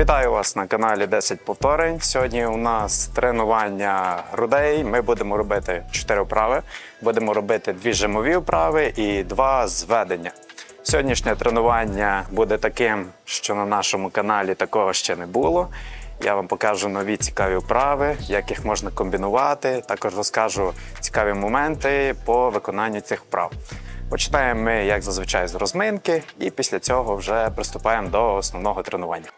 Вітаю вас на каналі 10 повторень. Сьогодні у нас тренування грудей. Ми будемо робити 4 вправи. Будемо робити дві жимові вправи і два зведення. Сьогоднішнє тренування буде таким, що на нашому каналі такого ще не було. Я вам покажу нові цікаві вправи, як їх можна комбінувати. Також розкажу цікаві моменти по виконанню цих вправ. Починаємо ми, як зазвичай, з розминки, і після цього вже приступаємо до основного тренування.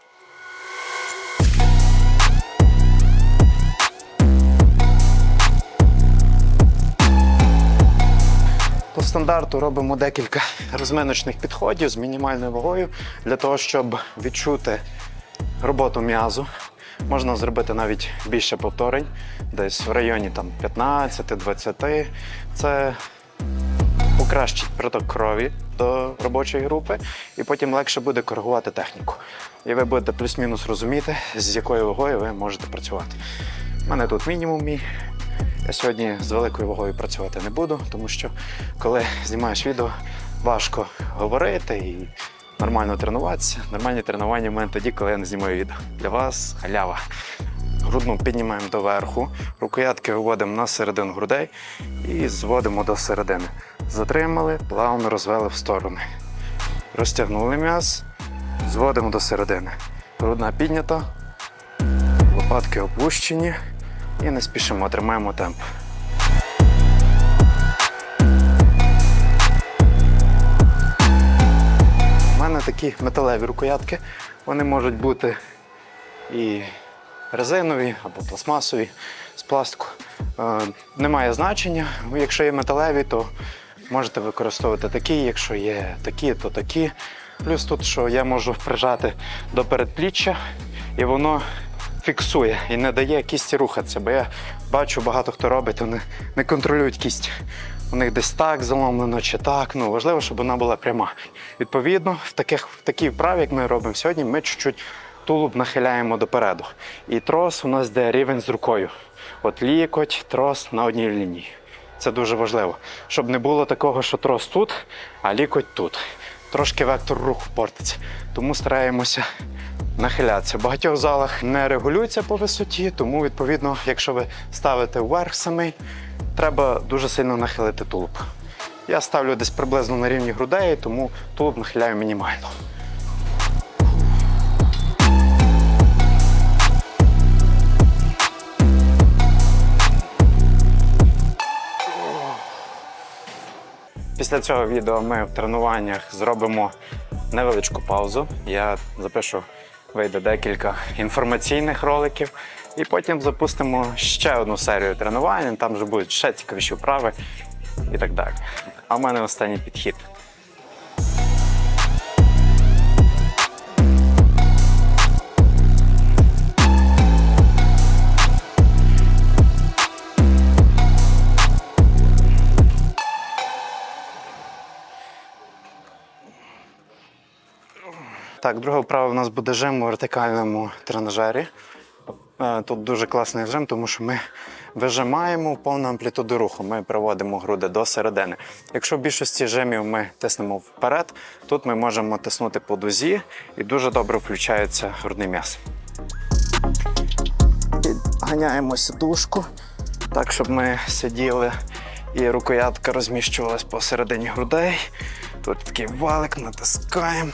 По стандарту робимо декілька розминочних підходів з мінімальною вагою для того, щоб відчути роботу м'язу. Можна зробити навіть більше повторень, десь в районі там 15-20. Це покращить приток крові до робочої групи, і потім легше буде коригувати техніку. І ви будете плюс-мінус розуміти, з якою вагою ви можете працювати. У мене тут мінімум мій. Я сьогодні з великою вагою працювати не буду, тому що коли знімаєш відео, важко говорити і нормально тренуватися. Нормальні тренування в мене тоді, коли я не знімаю відео. Для вас халява. Грудну піднімаємо доверху, рукоятки виводимо на середину грудей і зводимо до середини. Затримали, плавно розвели в сторони. Розтягнули м'яз, зводимо до середини. Грудна піднята, лопатки опущені і не спішимо, тримаємо темп. У мене такі металеві рукоятки. Вони можуть бути і резинові або пластмасові з пластику. Е, немає значення. Якщо є металеві, то можете використовувати такі, якщо є такі, то такі. Плюс тут, що я можу прижати до передпліччя, і воно фіксує і не дає кісті рухатися. Бо я бачу, багато хто робить, вони не контролюють кість. У них десь так заломлено чи так. Ну важливо, щоб вона була пряма. Відповідно, в таких в такій вправі, як ми робимо сьогодні, ми чуть-чуть тулуб нахиляємо допереду. І трос у нас йде рівень з рукою. От лікоть, трос на одній лінії. Це дуже важливо, щоб не було такого, що трос тут, а лікоть тут. Трошки вектор руху портиться. Тому стараємося нахилятися. В багатьох залах не регулюється по висоті, тому відповідно, якщо ви ставите вверх самий, треба дуже сильно нахилити тулуб. Я ставлю десь приблизно на рівні грудей, тому тулуб нахиляю мінімально. Після цього відео ми в тренуваннях зробимо невеличку паузу. Я запишу, вийде декілька інформаційних роликів, і потім запустимо ще одну серію тренувань. Там вже будуть ще цікавіші вправи і так далі. А в мене останній підхід. Так, друга вправа у нас буде жим у вертикальному тренажері. Е, Тут дуже класний жим, тому що ми вижимаємо повну амплітуду руху. Ми приводимо груди до середини. Якщо в більшості жимів ми тиснемо вперед, тут ми можемо тиснути по дузі і дуже добре включається грудний м'яз. Підганяємо сідушку так, щоб ми сиділи і рукоятка розміщувалась посередині грудей. Тут такий валик, натискаємо.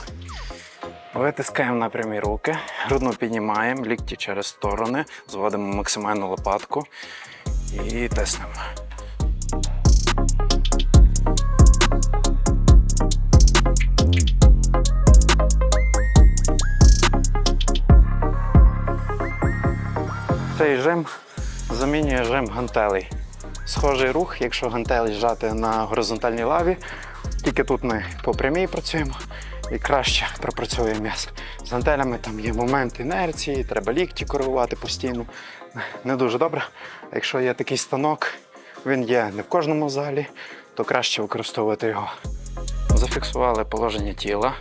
Витискаємо на прямі руки, грудну піднімаємо, лікті через сторони, зводимо максимальну лопатку і тиснемо. Цей жим замінює жим гантелей. Схожий рух, якщо гантелі зжати на горизонтальній лаві, тільки тут ми по прямій працюємо і краще пропрацьовує м'ясо. З гантелями там є момент інерції, треба лікті коригувати постійно. Не дуже добре. А якщо є такий станок, він є не в кожному залі, то краще використовувати його. Зафіксували положення тіла,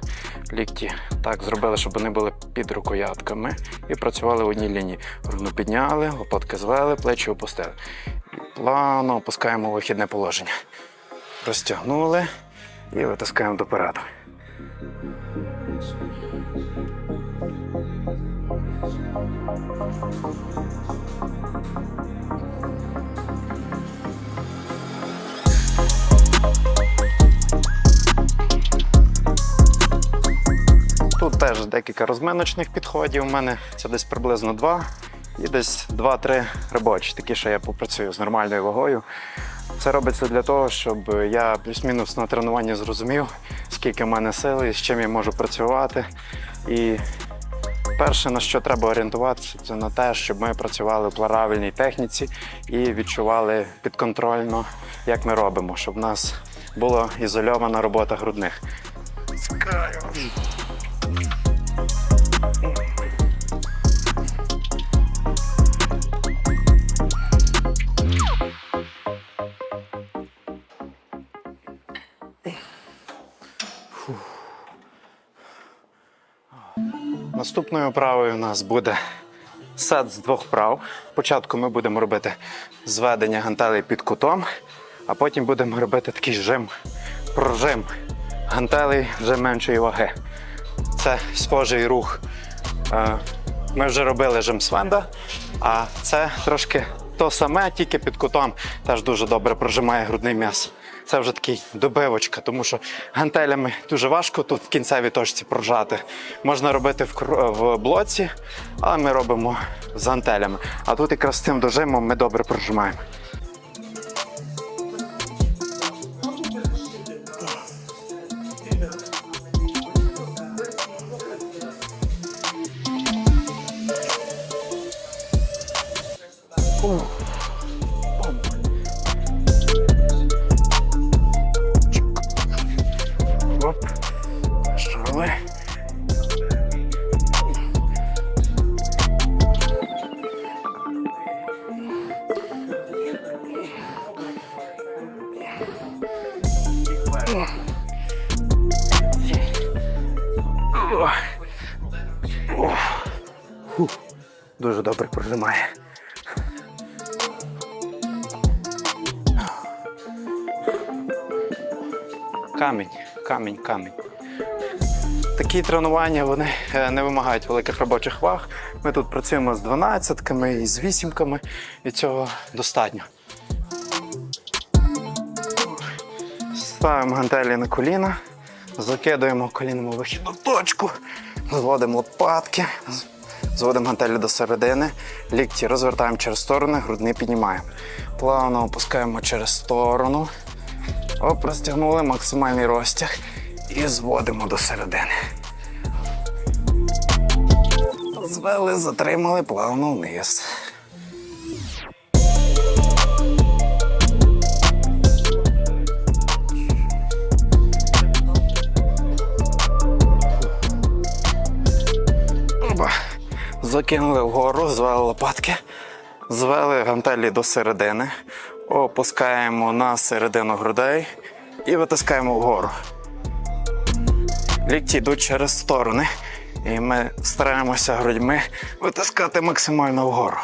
лікті так зробили, щоб вони були під рукоятками і працювали в одній лінії. Руну підняли, лопатки звели, плечі опустили. І плавно опускаємо вихідне положення. Розтягнули і витискаємо Тут теж декілька розминочних підходів. У мене це десь приблизно два. І десь 2-3 робочі, такі, що я попрацюю з нормальною вагою. Це робиться для того, щоб я плюс-мінус на тренуванні зрозумів, скільки в мене сили, з чим я можу працювати. І перше, на що треба орієнтуватися, це на те, щоб ми працювали в правильній техніці і відчували підконтрольно, як ми робимо, щоб в нас була ізольована робота грудних. Наступною правою у нас буде сет з двох прав. Спочатку ми будемо робити зведення гантелей під кутом, а потім будемо робити такий жим, прожим гантелей вже меншої ваги. Це схожий рух. Е, Ми вже робили жим свенда, а це трошки то саме, тільки під кутом теж дуже добре прожимає грудний м'яз. Це вже такий добивочка, тому що гантелями дуже важко тут в кінцевій точці прожати. Можна робити в, в блоці, але ми робимо з гантелями. А тут якраз з цим дожимом ми добре прожимаємо. Оп. Шарли. Дуже добре прожимає. Камінь, камінь, камінь. Такі тренування вони е, не вимагають великих робочих ваг. Ми тут працюємо з 12-ками і з вісімками, і цього достатньо. Ставимо гантелі на коліна, закидуємо коліном вихідну точку, зводимо лопатки, зводимо гантелі до середини, лікті розвертаємо через сторони, грудний піднімаємо. Плавно опускаємо через сторону. Оп, розтягнули максимальний розтяг і зводимо до середини. Звели, затримали плавно вниз. Оба. Закинули вгору, звели лопатки, звели гантелі до середини, опускаємо на середину грудей і витискаємо вгору. Лікті йдуть через сторони, і ми стараємося грудьми витискати максимально вгору.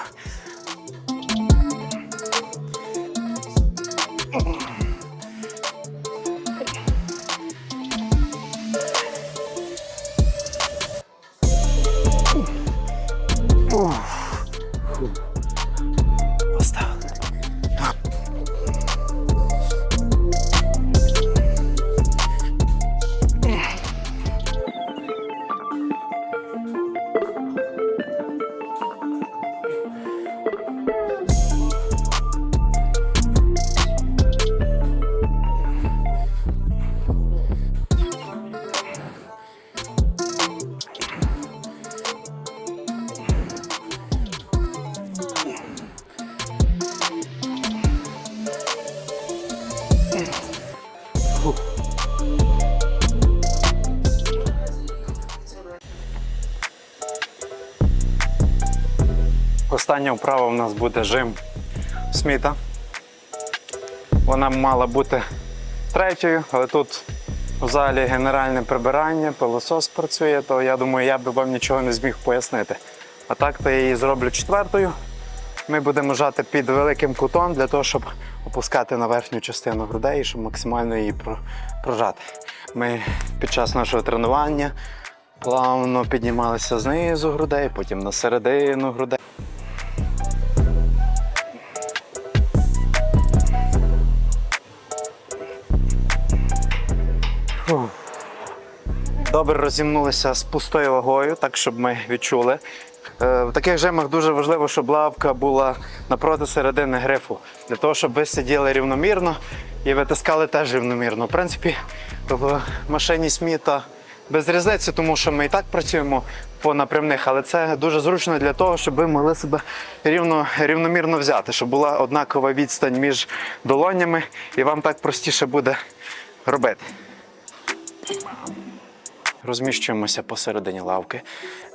Остання вправа у нас буде жим Сміта. Вона мала бути третьою, але тут в залі генеральне прибирання, пилосос працює, то я думаю, я би вам нічого не зміг пояснити. А так то я її зроблю четвертою. Ми будемо жати під великим кутом для того, щоб опускати на верхню частину грудей, щоб максимально її прожати. Ми під час нашого тренування плавно піднімалися знизу грудей, потім на середину грудей. Добре розімнулися з пустою вагою, так щоб ми відчули. Е, В таких жимах дуже важливо, щоб лавка була напроти середини грифу, для того, щоб ви сиділи рівномірно і витискали теж рівномірно. В принципі, в машині Сміта без різниці, тому що ми і так працюємо по напрямних, але це дуже зручно для того, щоб ви могли себе рівно, рівномірно взяти, щоб була однакова відстань між долонями, і вам так простіше буде робити. Розміщуємося посередині лавки,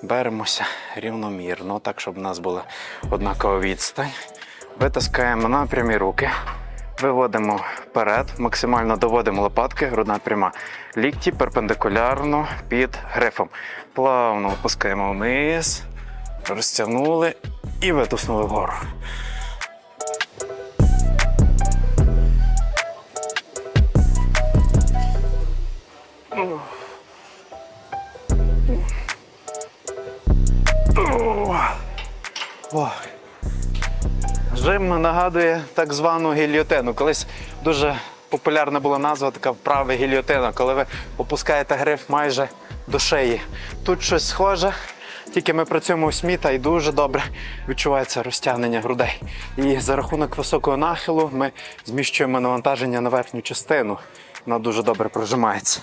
беремося рівномірно, так, щоб у нас була однакова відстань. Витискаємо на прямі руки, виводимо вперед, максимально доводимо лопатки, грудна пряма. Лікті перпендикулярно під грифом. Плавно опускаємо вниз, розтягнули і витиснули вгору. Жим нагадує так звану гільйотину. Колись дуже популярна була назва така вправа гільйотина, коли ви опускаєте гриф майже до шиї. Тут щось схоже, тільки ми працюємо у сміта і дуже добре відчувається розтягнення грудей. І за рахунок високого нахилу ми зміщуємо навантаження на верхню частину. Вона дуже добре прожимається.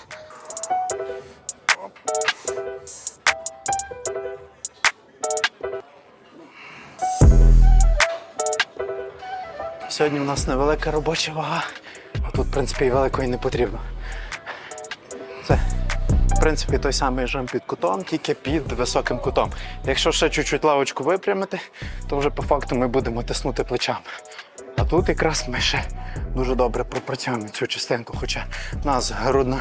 Сьогодні у нас невелика робоча вага, а тут, в принципі, і великої не потрібно. Це, в принципі, той самий жим під кутом, тільки під високим кутом. Якщо ще чуть-чуть лавочку випрямити, то вже по факту ми будемо тиснути плечами. А тут якраз ми ще дуже добре пропрацюємо цю частинку, хоча в нас грудна.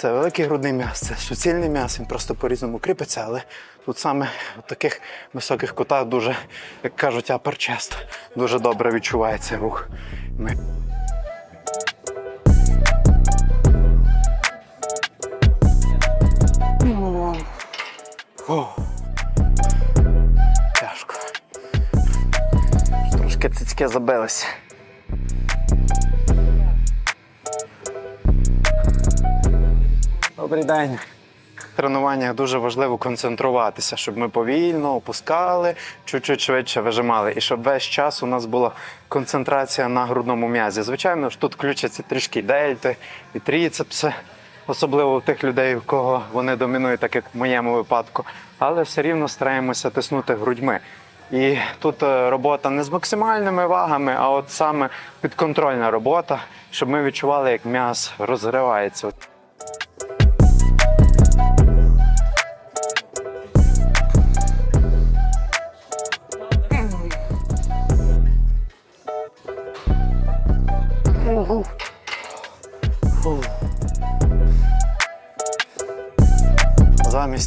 Це великий грудний м'яз, це суцільний м'яз, він просто по-різному кріпиться, але тут саме в таких високих кутах дуже, як кажуть, аперчест, дуже добре відчувається рух. Ми тяжко. Трошки цицьки забилися. Добрий день. В тренуваннях дуже важливо концентруватися, щоб ми повільно опускали, чуть-чуть швидше вижимали, і щоб весь час у нас була концентрація на грудному м'язі. Звичайно ж, тут включаться трішки дельти і тріцепси, особливо у тих людей, у кого вони домінують, так як в моєму випадку. Але все рівно стараємося тиснути грудьми. І тут е, робота не з максимальними вагами, а от саме підконтрольна робота, щоб ми відчували, як м'яз розривається.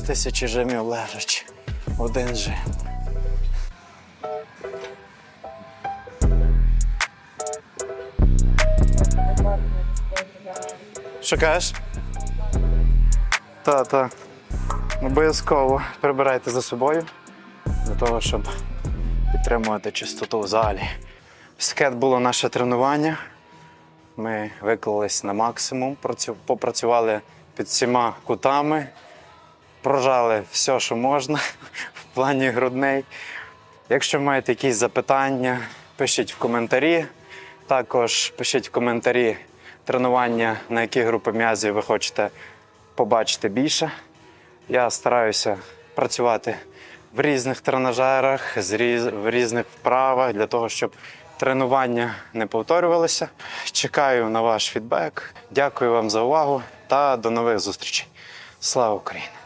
Тисячі жимів лежачи. Один жим. Що кажеш? Та, та. Обов'язково прибирайте за собою для того, щоб підтримувати чистоту в залі. Скет було наше тренування. Ми виклались на максимум, попрацювали під всіма кутами, прожали все, що можна в плані грудней. Якщо маєте якісь запитання, пишіть в коментарі. Також пишіть в коментарі тренування, на які групи м'язів ви хочете побачити більше. Я стараюся працювати в різних тренажерах, в різних вправах для того, щоб тренування не повторювалися. Чекаю на ваш фідбек. Дякую вам за увагу та до нових зустрічей. Слава Україні!